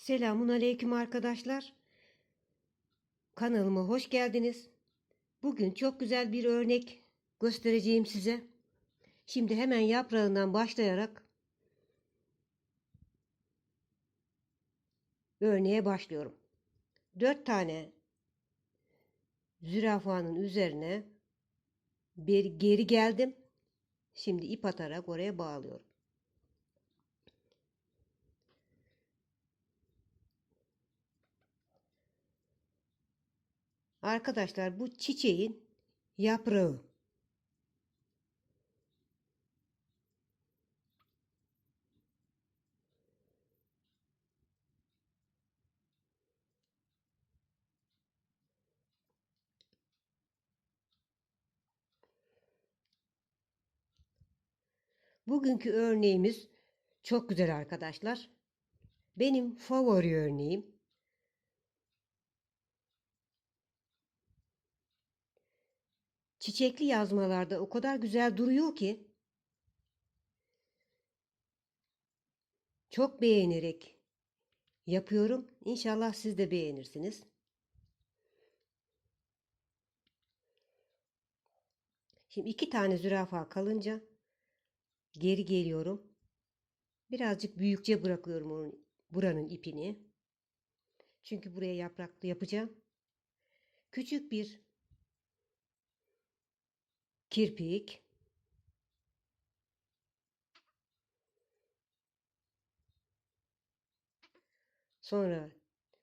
Selamun aleyküm arkadaşlar. Kanalıma hoş geldiniz. Bugün çok güzel bir örnek göstereceğim size. Şimdi hemen yaprağından başlayarak örneğe başlıyorum. 4 tane zürafanın üzerine bir geri geldim. Şimdi ip atarak oraya bağlıyorum. Arkadaşlar bu çiçeğin yaprağı. Bugünkü örneğimiz çok güzel arkadaşlar. Benim favori örneğim. Çiçekli yazmalarda o kadar güzel duruyor ki çok beğenerek yapıyorum. İnşallah siz de beğenirsiniz. Şimdi iki tane zürafa kalınca geri geliyorum. Birazcık büyükçe bırakıyorum onun buranın ipini. Çünkü buraya yapraklı yapacağım. Küçük bir kirpik sonra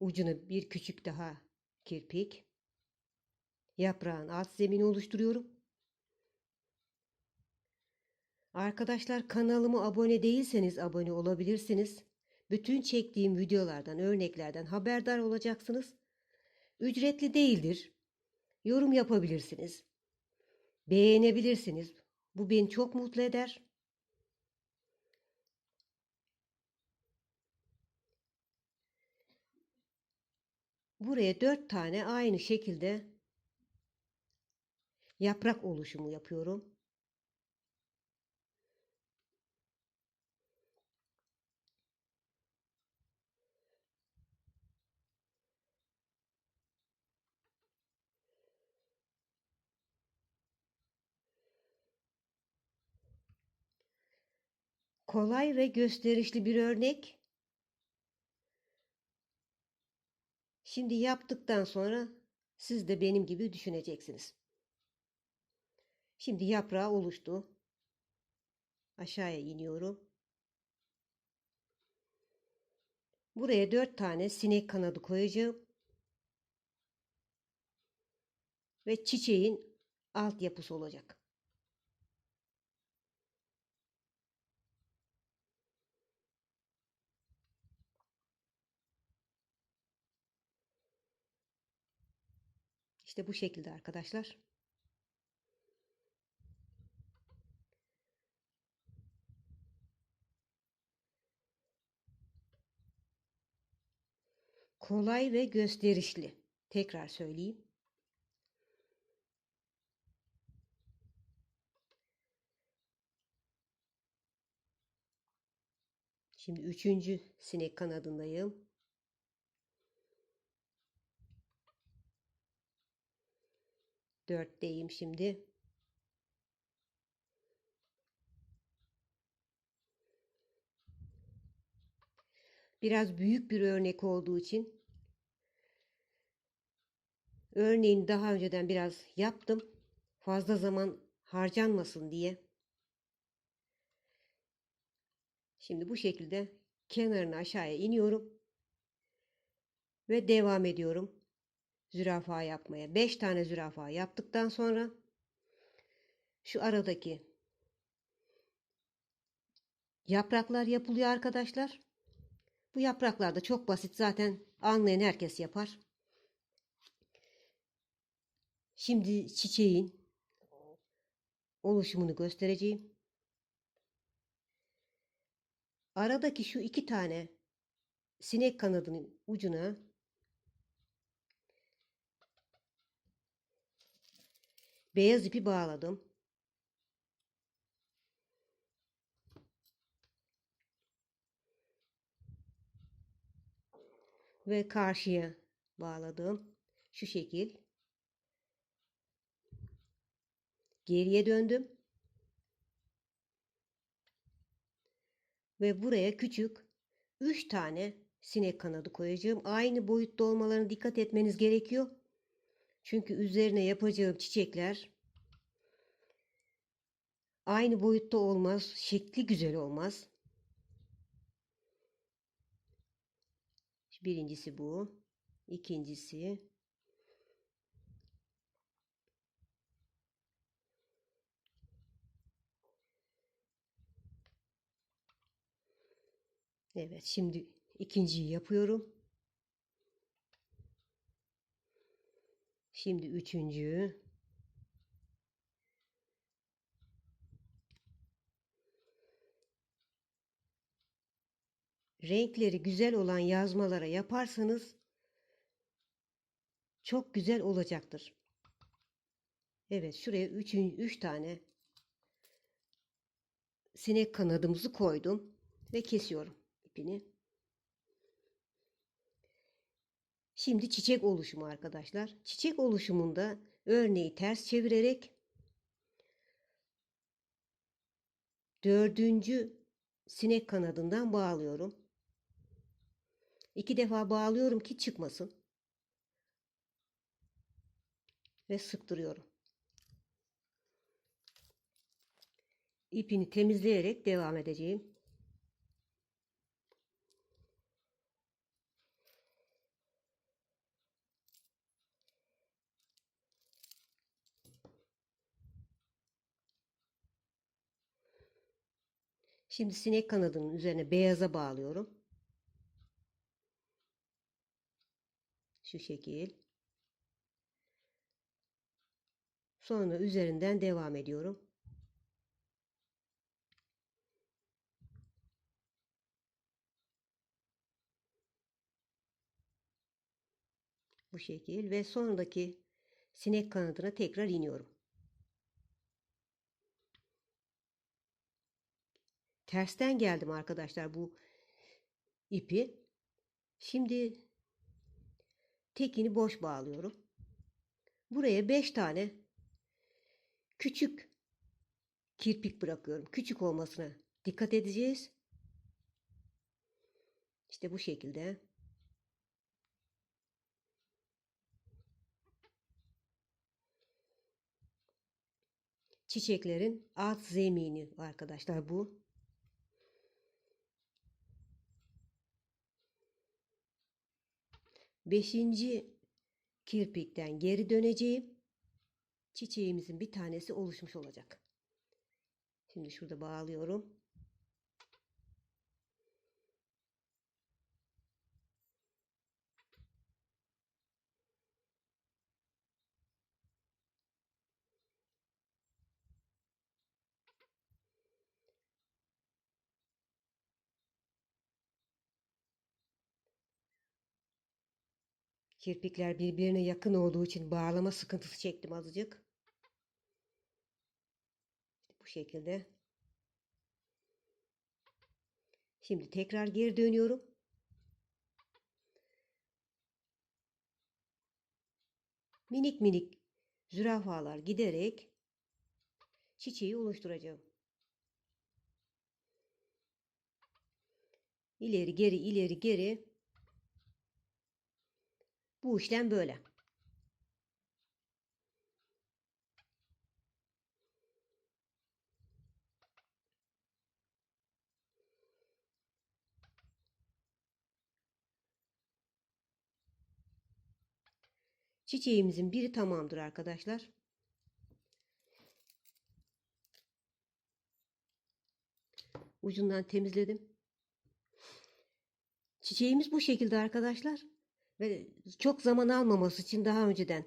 ucuna bir küçük daha kirpik yaprağın alt zemini oluşturuyorum. Arkadaşlar kanalıma abone değilseniz abone olabilirsiniz. Bütün çektiğim videolardan, örneklerden haberdar olacaksınız. Ücretli değildir. Yorum yapabilirsiniz. Beğenebilirsiniz. Bu beni çok mutlu eder. Buraya dört tane aynı şekilde yaprak oluşumu yapıyorum. Kolay ve gösterişli bir örnek. Şimdi yaptıktan sonra siz de benim gibi düşüneceksiniz. Şimdi yaprağı oluştu. Aşağıya iniyorum. Buraya dört tane sinek kanadı koyacağım. Ve çiçeğin altyapısı olacak. İşte bu şekilde arkadaşlar. Kolay ve gösterişli. Tekrar söyleyeyim. Şimdi üçüncü sinek kanadındayım. Dörtteyim şimdi. Biraz büyük bir örnek olduğu için örneğini daha önceden biraz yaptım. Fazla zaman harcanmasın diye. Şimdi bu şekilde kenarını aşağıya iniyorum ve devam ediyorum zürafa yapmaya. 5 tane zürafa yaptıktan sonra şu aradaki yapraklar yapılıyor arkadaşlar. Bu yapraklar da çok basit zaten anlayan herkes yapar. Şimdi çiçeğin oluşumunu göstereceğim. Aradaki şu iki tane sinek kanadının ucuna beyaz ipi bağladım. Ve karşıya bağladım. Şu şekil. Geriye döndüm. Ve buraya küçük 3 tane sinek kanadı koyacağım. Aynı boyutta olmalarına dikkat etmeniz gerekiyor. Çünkü üzerine yapacağım çiçekler aynı boyutta olmaz. Şekli güzel olmaz. Birincisi bu. İkincisi Evet, şimdi ikinciyi yapıyorum. Şimdi üçüncü. Renkleri güzel olan yazmalara yaparsanız çok güzel olacaktır. Evet, şuraya 3 üç tane sinek kanadımızı koydum ve kesiyorum ipini. Şimdi çiçek oluşumu arkadaşlar. Çiçek oluşumunda örneği ters çevirerek dördüncü sinek kanadından bağlıyorum. İki defa bağlıyorum ki çıkmasın. Ve sıktırıyorum. İpini temizleyerek devam edeceğim. Şimdi sinek kanadının üzerine beyaza bağlıyorum. Şu şekil. Sonra üzerinden devam ediyorum. Bu şekil ve sonraki sinek kanadına tekrar iniyorum. Tersten geldim arkadaşlar bu ipi. Şimdi tekini boş bağlıyorum. Buraya 5 tane küçük kirpik bırakıyorum. Küçük olmasına dikkat edeceğiz. İşte bu şekilde. Çiçeklerin alt zemini arkadaşlar bu. Beşinci kirpikten geri döneceğim. Çiçeğimizin bir tanesi oluşmuş olacak. Şimdi şurada bağlıyorum. Kirpikler birbirine yakın olduğu için bağlama sıkıntısı çektim azıcık. İşte bu şekilde. Şimdi tekrar geri dönüyorum. Minik minik zürafalar giderek çiçeği oluşturacağım. İleri geri ileri geri bu işlem böyle. Çiçeğimizin biri tamamdır arkadaşlar. Ucundan temizledim. Çiçeğimiz bu şekilde arkadaşlar. Ve çok zaman almaması için daha önceden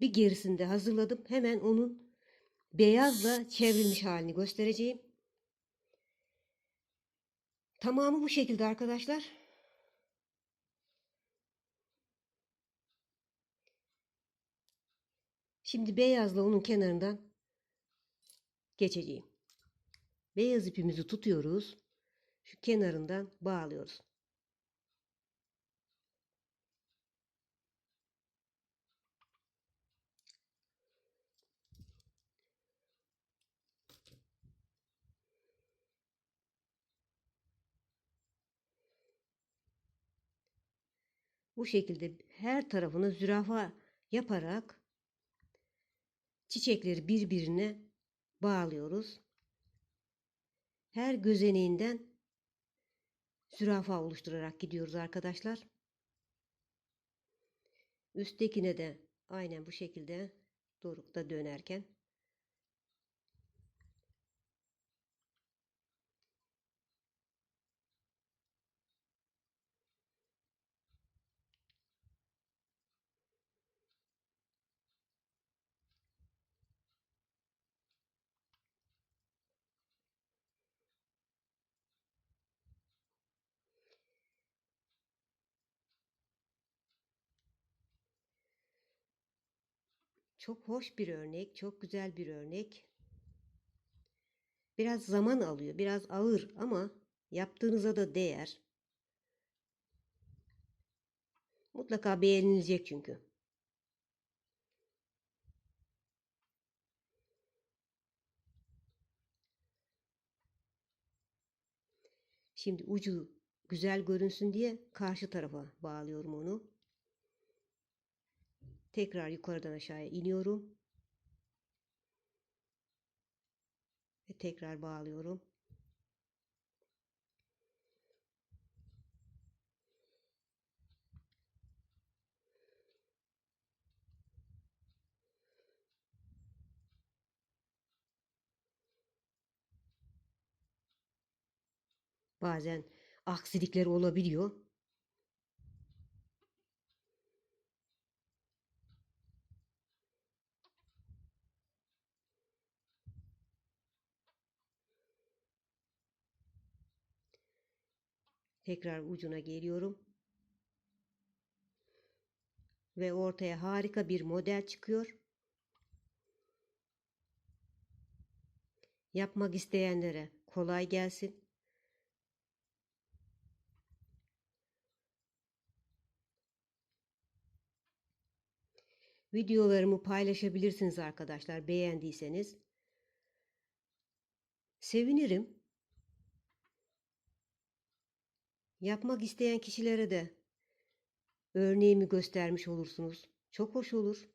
bir gerisinde hazırladım. Hemen onun beyazla çevrilmiş halini göstereceğim. Tamamı bu şekilde arkadaşlar. Şimdi beyazla onun kenarından geçeceğim. Beyaz ipimizi tutuyoruz. Şu kenarından bağlıyoruz. Bu şekilde her tarafını zürafa yaparak çiçekleri birbirine bağlıyoruz. Her gözeneğinden zürafa oluşturarak gidiyoruz arkadaşlar. Üsttekine de aynen bu şekilde dorukta dönerken Çok hoş bir örnek, çok güzel bir örnek. Biraz zaman alıyor, biraz ağır ama yaptığınıza da değer. Mutlaka beğenilecek çünkü. Şimdi ucu güzel görünsün diye karşı tarafa bağlıyorum onu. Tekrar yukarıdan aşağıya iniyorum. Ve tekrar bağlıyorum. Bazen aksilikler olabiliyor. Tekrar ucuna geliyorum. Ve ortaya harika bir model çıkıyor. Yapmak isteyenlere kolay gelsin. Videolarımı paylaşabilirsiniz arkadaşlar beğendiyseniz. Sevinirim. Yapmak isteyen kişilere de örneğimi göstermiş olursunuz. Çok hoş olur.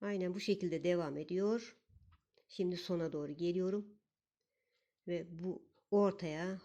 Aynen bu şekilde devam ediyor. Şimdi sona doğru geliyorum. Ve bu ortaya